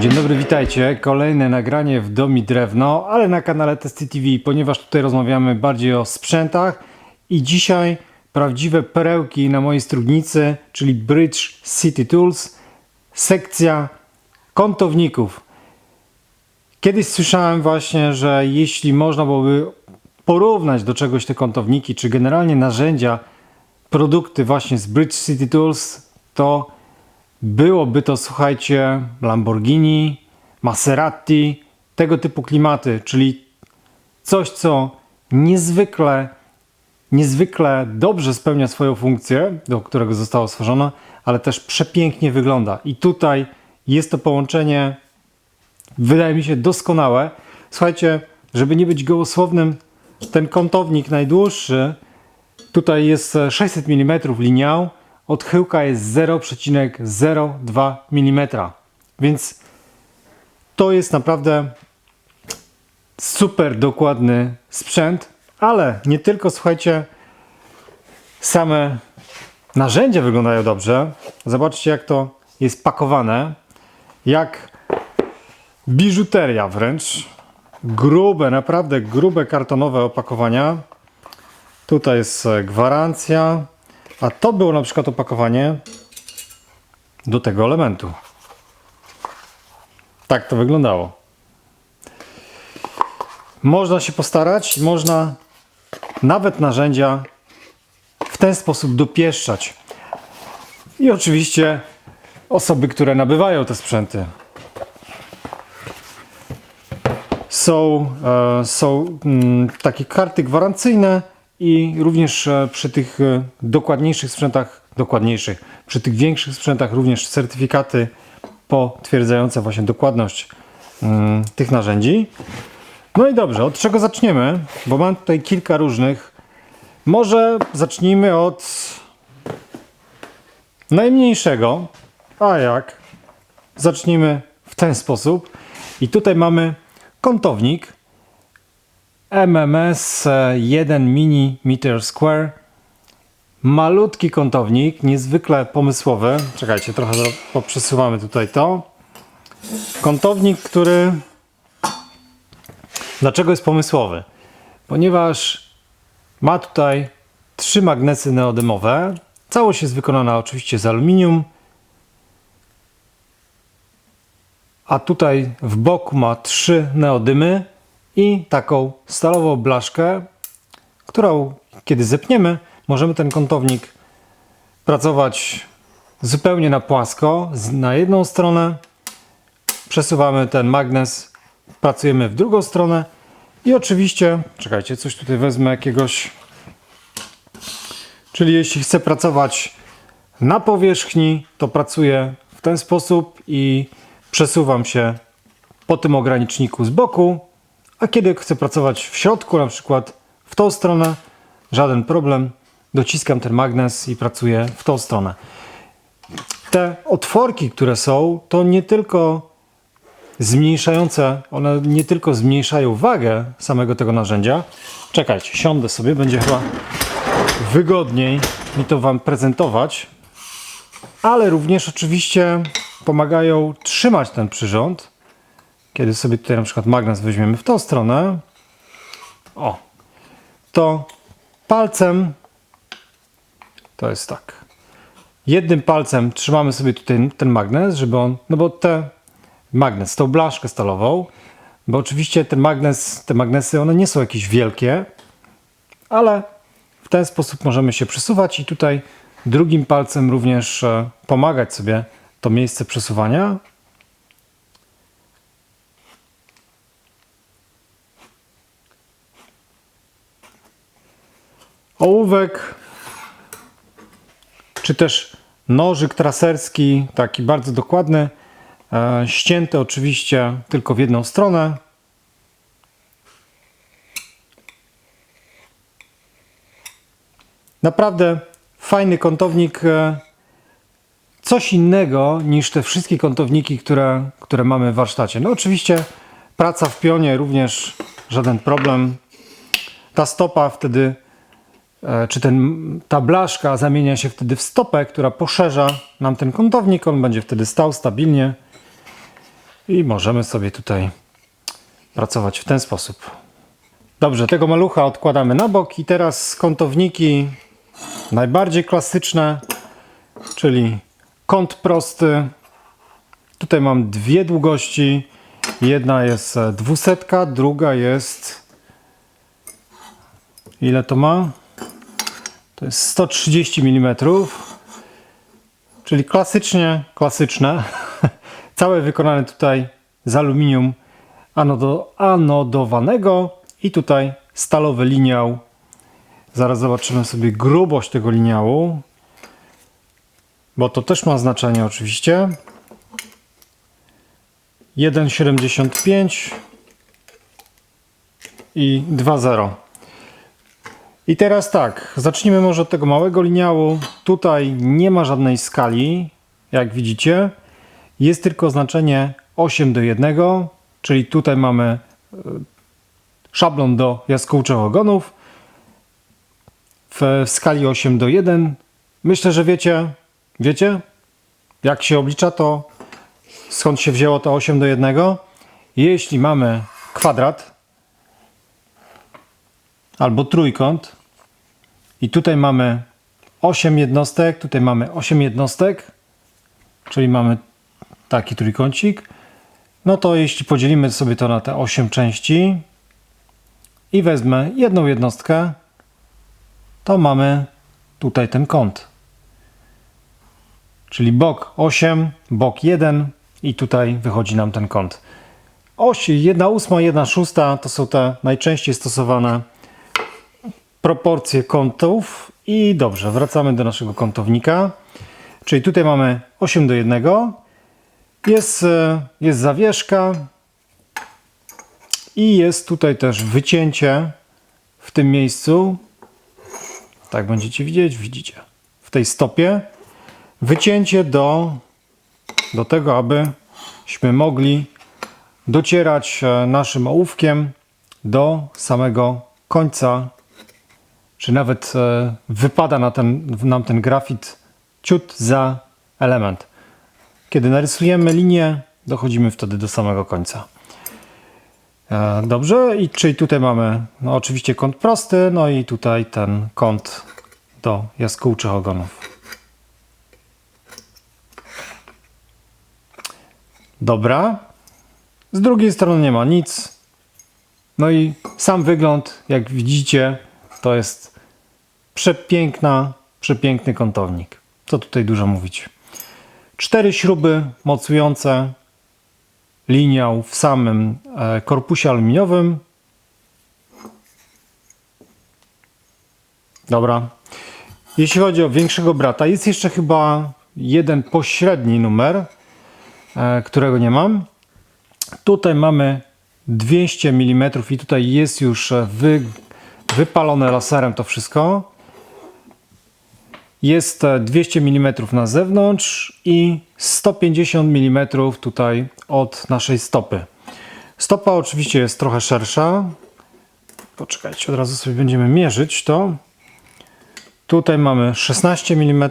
Dzień dobry, witajcie. Kolejne nagranie w Domi Drewno, ale na kanale Testy TV, ponieważ tutaj rozmawiamy bardziej o sprzętach i dzisiaj prawdziwe perełki na mojej studnicy, czyli Bridge City Tools, sekcja kątowników. Kiedyś słyszałem właśnie, że jeśli można byłoby porównać do czegoś te kątowniki, czy generalnie narzędzia, produkty właśnie z Bridge City Tools, to byłoby to, słuchajcie, Lamborghini, Maserati, tego typu klimaty, czyli coś, co niezwykle, niezwykle dobrze spełnia swoją funkcję, do którego zostało stworzone, ale też przepięknie wygląda. I tutaj jest to połączenie, wydaje mi się, doskonałe. Słuchajcie, żeby nie być gołosłownym, ten kątownik najdłuższy Tutaj jest e, 600 mm liniał, odchyłka jest 0,02 mm. Więc to jest naprawdę super dokładny sprzęt, ale nie tylko, słuchajcie, same narzędzia wyglądają dobrze. Zobaczcie, jak to jest pakowane, jak biżuteria wręcz. Grube, naprawdę grube kartonowe opakowania. Tutaj jest e, gwarancja. A to było na przykład opakowanie do tego elementu. Tak to wyglądało. Można się postarać, można nawet narzędzia w ten sposób dopieszczać. I oczywiście osoby, które nabywają te sprzęty. Są, e, są mm, takie karty gwarancyjne i również e, przy tych e, dokładniejszych sprzętach, dokładniejszych, przy tych większych sprzętach również certyfikaty potwierdzające właśnie dokładność mm, tych narzędzi. No i dobrze, od czego zaczniemy? Bo mam tutaj kilka różnych. Może zacznijmy od najmniejszego. A jak? Zacznijmy w ten sposób. I tutaj mamy kątownik MMS 1 mini meter square. Malutki kątownik, niezwykle pomysłowy. Czekajcie, trochę poprzesuwamy tutaj to. Kątownik, który. Dlaczego jest pomysłowy? Ponieważ ma tutaj trzy magnesy neodymowe. Całość jest wykonana oczywiście z aluminium. A tutaj w boku ma trzy neodymy i taką stalową blaszkę, którą kiedy zepniemy, możemy ten kątownik pracować zupełnie na płasko, na jedną stronę, przesuwamy ten magnes, pracujemy w drugą stronę. I oczywiście, czekajcie, coś tutaj wezmę jakiegoś, czyli jeśli chcę pracować na powierzchni, to pracuję w ten sposób i przesuwam się po tym ograniczniku z boku, a kiedy chcę pracować w środku, na przykład w tą stronę, żaden problem, dociskam ten magnes i pracuję w tą stronę. Te otworki, które są, to nie tylko zmniejszające, one nie tylko zmniejszają wagę samego tego narzędzia. Czekajcie, siądę sobie, będzie chyba wygodniej mi to Wam prezentować, ale również oczywiście pomagają trzymać ten przyrząd. Kiedy sobie tutaj na przykład magnes weźmiemy w tą stronę, o, to palcem, to jest tak, jednym palcem trzymamy sobie tutaj ten magnes, żeby on, no bo te magnes, tą blaszkę stalową, bo oczywiście ten magnes, te magnesy, one nie są jakieś wielkie, ale w ten sposób możemy się przesuwać i tutaj drugim palcem również e, pomagać sobie to miejsce przesuwania. Ołówek, czy też nożyk traserski, taki bardzo dokładny, e, ścięty oczywiście tylko w jedną stronę. Naprawdę fajny kątownik, e, coś innego niż te wszystkie kątowniki, które, które mamy w warsztacie. No oczywiście praca w pionie również żaden problem. Ta stopa wtedy czy ten, ta blaszka zamienia się wtedy w stopę, która poszerza nam ten kątownik, on będzie wtedy stał stabilnie. I możemy sobie tutaj pracować w ten sposób. Dobrze, tego malucha odkładamy na bok i teraz kątowniki najbardziej klasyczne, czyli kąt prosty. Tutaj mam dwie długości. Jedna jest e, dwusetka, druga jest ile to ma? To jest 130 mm. Czyli klasycznie klasyczne. Całe wykonane tutaj z aluminium anodo, anodowanego i tutaj stalowy liniał. Zaraz zobaczymy sobie grubość tego liniału, bo to też ma znaczenie oczywiście. 1,75 i 2,0. I teraz tak, zacznijmy może od tego małego liniału. Tutaj nie ma żadnej skali, jak widzicie. Jest tylko oznaczenie 8 do 1, czyli tutaj mamy e, szablon do jaskółczych ogonów w skali 8 do 1. Myślę, że wiecie, wiecie, jak się oblicza to, skąd się wzięło to 8 do 1. Jeśli mamy kwadrat albo trójkąt i tutaj mamy 8 jednostek, tutaj mamy 8 jednostek, czyli mamy taki trójkącik, no to jeśli podzielimy sobie to na te 8 części i wezmę jedną jednostkę, to mamy tutaj ten kąt. Czyli bok 8, bok 1 i tutaj wychodzi nam ten kąt. Osi 1 ósma, 1 szósta to są te najczęściej stosowane proporcje kątów. I dobrze, wracamy do naszego kątownika. Czyli tutaj mamy 8 do 1. Jest, e, jest zawieszka i jest tutaj też wycięcie w tym miejscu. Tak będziecie widzieć, widzicie. W tej stopie wycięcie do, do tego, abyśmy mogli docierać e, naszym ołówkiem do samego końca, czy nawet e, wypada na ten, nam ten grafit ciut za element. Kiedy narysujemy linię, dochodzimy wtedy do samego końca. E, Dobrze, i czyli tutaj mamy no oczywiście kąt prosty, no i tutaj ten kąt do jaskółczych ogonów. Dobra. Z drugiej strony nie ma nic. No i sam wygląd, jak widzicie, to jest przepiękna, przepiękny kątownik. Co tutaj dużo mówić. Cztery śruby mocujące liniał w samym e, korpusie aluminiowym. Dobra. Jeśli chodzi o większego brata, jest jeszcze chyba jeden pośredni numer, e, którego nie mam. Tutaj mamy 200 mm i tutaj jest już e, wy, wypalone laserem to wszystko. Jest 200 mm na zewnątrz i 150 mm tutaj od naszej stopy. Stopa oczywiście jest trochę szersza. Poczekajcie, od razu sobie będziemy mierzyć to. Tutaj mamy 16 mm,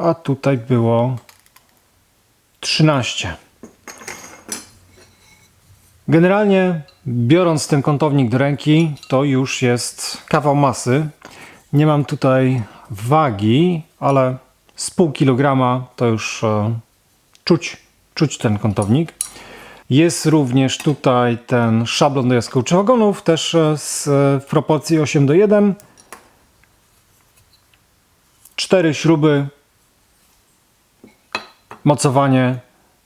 a tutaj było 13. Generalnie biorąc ten kątownik do ręki, to już jest kawał masy. Nie mam tutaj wagi, ale z pół kilograma to już e, czuć, czuć ten kątownik. Jest również tutaj ten szablon do jaskółczych ogonów, też e, z, w proporcji 8 do 1. Cztery śruby, mocowanie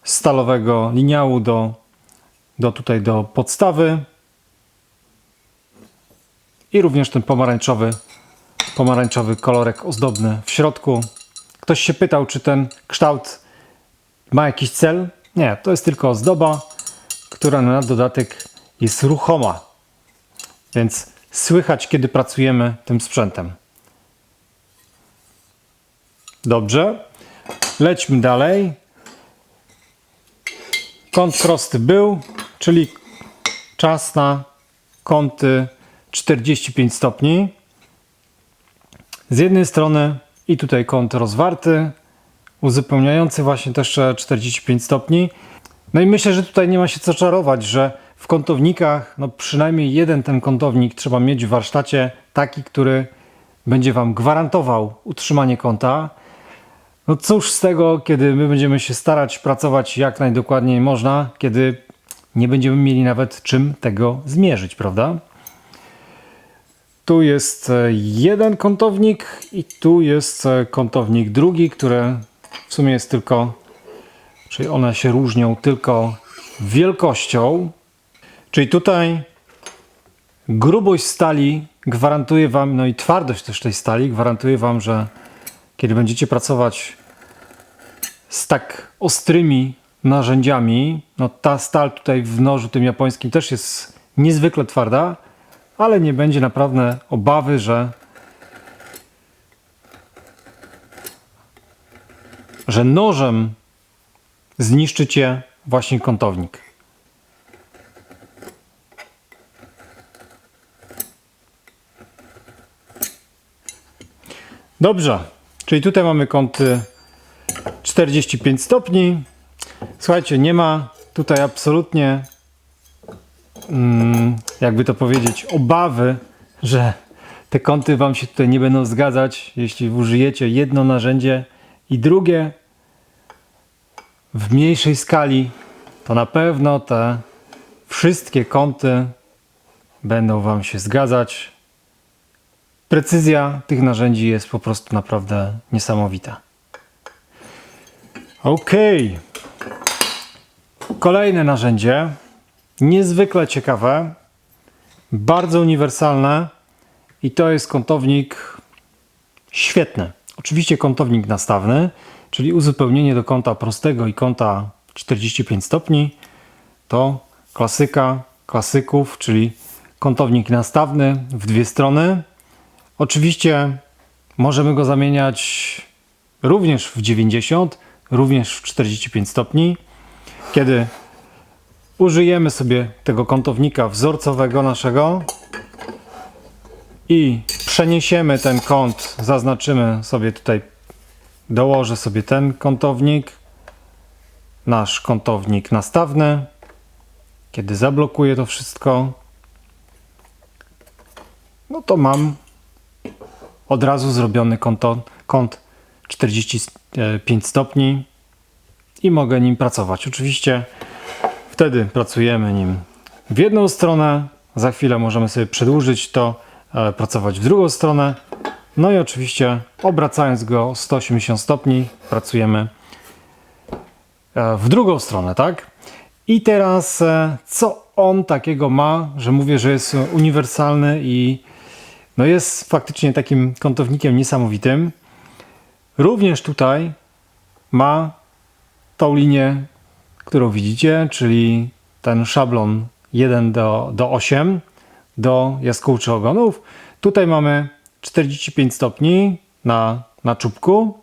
stalowego liniału do, do tutaj do podstawy i również ten pomarańczowy pomarańczowy kolorek ozdobny w środku. Ktoś się pytał, czy ten kształt ma jakiś cel? Nie, to jest tylko ozdoba, która na dodatek jest ruchoma. Więc słychać, kiedy pracujemy tym sprzętem. Dobrze. Lećmy dalej. Kąt prosty był, czyli czas na kąty 45 stopni. Z jednej strony i tutaj kąt rozwarty, uzupełniający właśnie też 45 stopni. No i myślę, że tutaj nie ma się co czarować, że w kątownikach, no przynajmniej jeden ten kątownik trzeba mieć w warsztacie, taki, który będzie Wam gwarantował utrzymanie kąta. No cóż z tego, kiedy my będziemy się starać pracować jak najdokładniej można, kiedy nie będziemy mieli nawet czym tego zmierzyć, prawda? Tu jest e, jeden kątownik i tu jest e, kątownik drugi, który w sumie jest tylko, czyli one się różnią tylko wielkością. Czyli tutaj grubość stali gwarantuje Wam, no i twardość też tej stali gwarantuje Wam, że kiedy będziecie pracować z tak ostrymi narzędziami, no ta stal tutaj w nożu tym japońskim też jest niezwykle twarda, ale nie będzie naprawdę obawy, że że nożem zniszczycie właśnie kątownik. Dobrze, czyli tutaj mamy kąty 45 stopni. Słuchajcie, nie ma tutaj absolutnie, mm, jakby to powiedzieć, obawy, że te kąty Wam się tutaj nie będą zgadzać, jeśli użyjecie jedno narzędzie i drugie w mniejszej skali, to na pewno te wszystkie kąty będą Wam się zgadzać. Precyzja tych narzędzi jest po prostu naprawdę niesamowita. Ok. Kolejne narzędzie, niezwykle ciekawe, bardzo uniwersalne i to jest kątownik świetny. Oczywiście kątownik nastawny, czyli uzupełnienie do kąta prostego i kąta 45 stopni. To klasyka klasyków, czyli kątownik nastawny w dwie strony. Oczywiście możemy go zamieniać również w 90, również w 45 stopni. Kiedy użyjemy sobie tego kątownika wzorcowego naszego i przeniesiemy ten kąt, zaznaczymy sobie tutaj, dołożę sobie ten kątownik, nasz kątownik nastawny. Kiedy zablokuję to wszystko, no to mam od razu zrobiony kąto, kąt 45 stopni i mogę nim pracować. Oczywiście wtedy pracujemy nim w jedną stronę, za chwilę możemy sobie przedłużyć to, pracować w drugą stronę. No i oczywiście obracając go o 180 stopni pracujemy e, w drugą stronę, tak? I teraz e, co on takiego ma, że mówię, że jest uniwersalny i no jest faktycznie takim kątownikiem niesamowitym. Również tutaj ma tą linię, którą widzicie, czyli ten szablon 1 do, do 8 do jaskółczy ogonów. Tutaj mamy 45 stopni na, na czubku.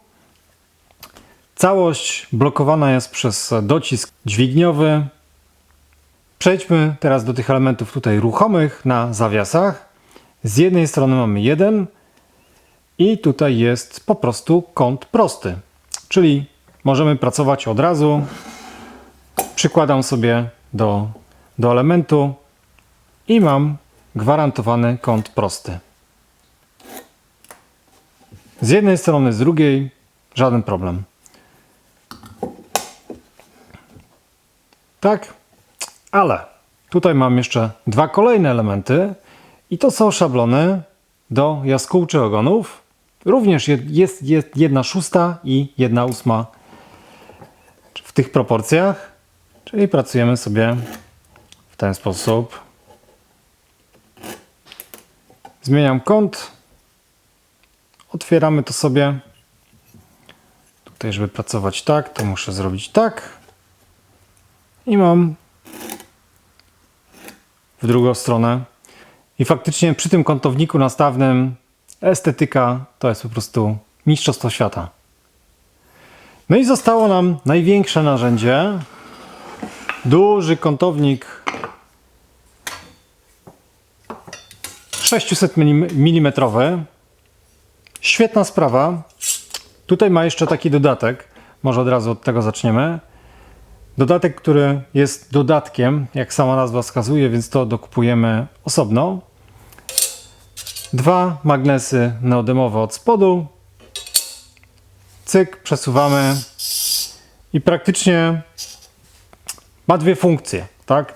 Całość blokowana jest przez docisk dźwigniowy. Przejdźmy teraz do tych elementów tutaj ruchomych na zawiasach. Z jednej strony mamy jeden i tutaj jest po prostu kąt prosty, czyli możemy pracować od razu. Przykładam sobie do, do elementu i mam gwarantowany kąt prosty. Z jednej strony, z drugiej żaden problem. Tak, ale tutaj mam jeszcze dwa kolejne elementy i to są szablony do jaskółczy ogonów. Również jest, jest jedna szósta i jedna ósma tych proporcjach. Czyli pracujemy sobie w ten sposób. Zmieniam kąt. Otwieramy to sobie. Tutaj, żeby pracować tak, to muszę zrobić tak. I mam w drugą stronę. I faktycznie przy tym kątowniku nastawnym estetyka to jest po prostu mistrzostwo świata. No i zostało nam największe narzędzie. Duży kątownik 600 mm. Świetna sprawa. Tutaj ma jeszcze taki dodatek. Może od razu od tego zaczniemy. Dodatek, który jest dodatkiem, jak sama nazwa wskazuje, więc to dokupujemy osobno. Dwa magnesy neodymowe od spodu. Cyk, przesuwamy i praktycznie ma dwie funkcje, tak?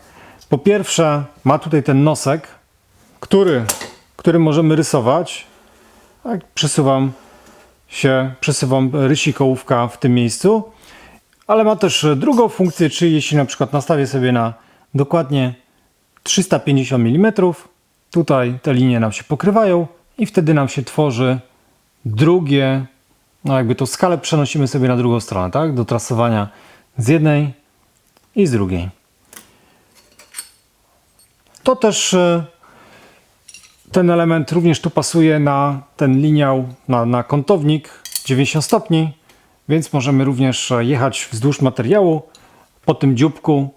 Po pierwsze, ma tutaj ten nosek, który, który możemy rysować. Tak, przesuwam się, przesuwam rysik ołówka w tym miejscu, ale ma też drugą funkcję, czyli jeśli na przykład nastawię sobie na dokładnie 350 mm, tutaj te linie nam się pokrywają i wtedy nam się tworzy drugie, no jakby tą skalę przenosimy sobie na drugą stronę, tak? Do trasowania z jednej i z drugiej. To też e, ten element również tu pasuje na ten liniał, na, na kątownik 90 stopni, więc możemy również e, jechać wzdłuż materiału po tym dzióbku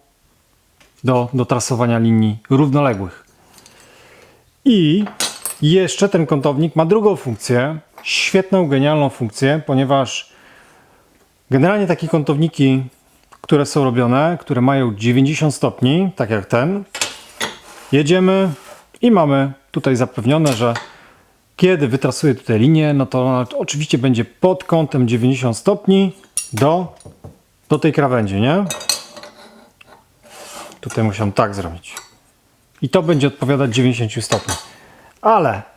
do, do trasowania linii równoległych. I jeszcze ten kątownik ma drugą funkcję, świetną, genialną funkcję, ponieważ generalnie takie kątowniki, które są robione, które mają 90 stopni, tak jak ten, jedziemy i mamy tutaj zapewnione, że kiedy wytrasuję tutaj linię, no to oczywiście będzie pod kątem 90 stopni do, do tej krawędzi, nie? Tutaj musiałem tak zrobić. I to będzie odpowiadać 90 stopni. Ale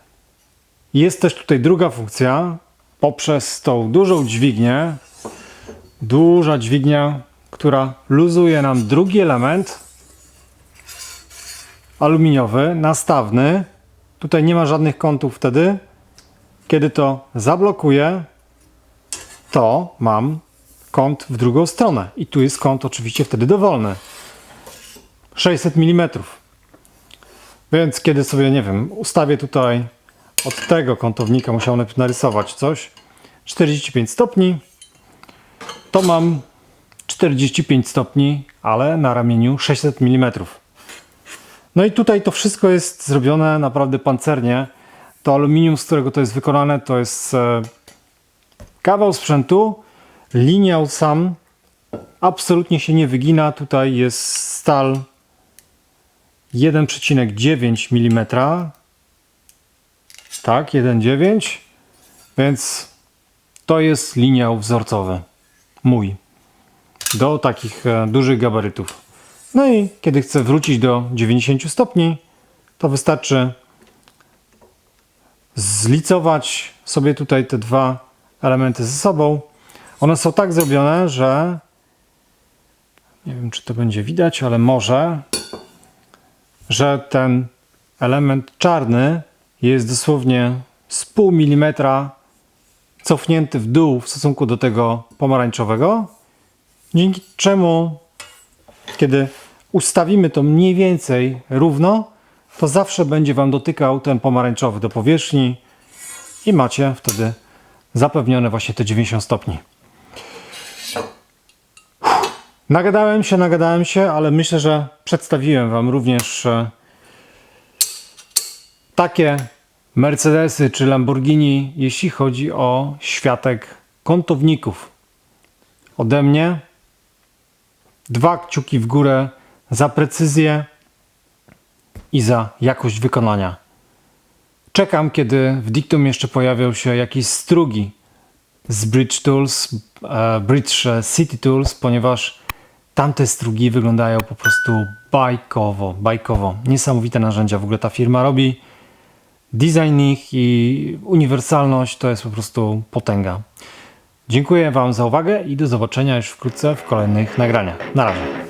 jest też tutaj druga funkcja poprzez tą dużą dźwignię. Duża dźwignia, która luzuje nam drugi element aluminiowy, nastawny. Tutaj nie ma żadnych kątów wtedy. Kiedy to zablokuję, to mam kąt w drugą stronę. I tu jest kąt oczywiście wtedy dowolny. 600 mm. Więc kiedy sobie, nie wiem, ustawię tutaj od tego kątownika, musiałem narysować coś, 45 stopni, to mam 45 stopni, ale na ramieniu 600 mm. No i tutaj to wszystko jest zrobione naprawdę pancernie. To aluminium, z którego to jest wykonane, to jest e, kawał sprzętu. Liniał sam absolutnie się nie wygina. Tutaj jest stal 1,9 mm. Tak, 1,9. Więc to jest liniał wzorcowy. Mój. Do takich e, dużych gabarytów. No i kiedy chcę wrócić do 90 stopni, to wystarczy zlicować sobie tutaj te dwa elementy ze sobą. One są tak zrobione, że nie wiem, czy to będzie widać, ale może, że ten element czarny jest dosłownie z pół milimetra cofnięty w dół w stosunku do tego pomarańczowego, dzięki czemu kiedy ustawimy to mniej więcej równo, to zawsze będzie Wam dotykał ten pomarańczowy do powierzchni i macie wtedy zapewnione właśnie te 90 stopni. Nagadałem się, nagadałem się, ale myślę, że przedstawiłem Wam również e, takie Mercedesy czy Lamborghini, jeśli chodzi o światek kątowników. Ode mnie dwa kciuki w górę za precyzję i za jakość wykonania. Czekam, kiedy w Dictum jeszcze pojawią się jakieś strugi z Bridge Tools, e, Bridge City Tools, ponieważ tamte strugi wyglądają po prostu bajkowo, bajkowo. Niesamowite narzędzia w ogóle ta firma robi. Design ich i uniwersalność to jest po prostu potęga. Dziękuję Wam za uwagę i do zobaczenia już wkrótce w kolejnych nagraniach. Na razie.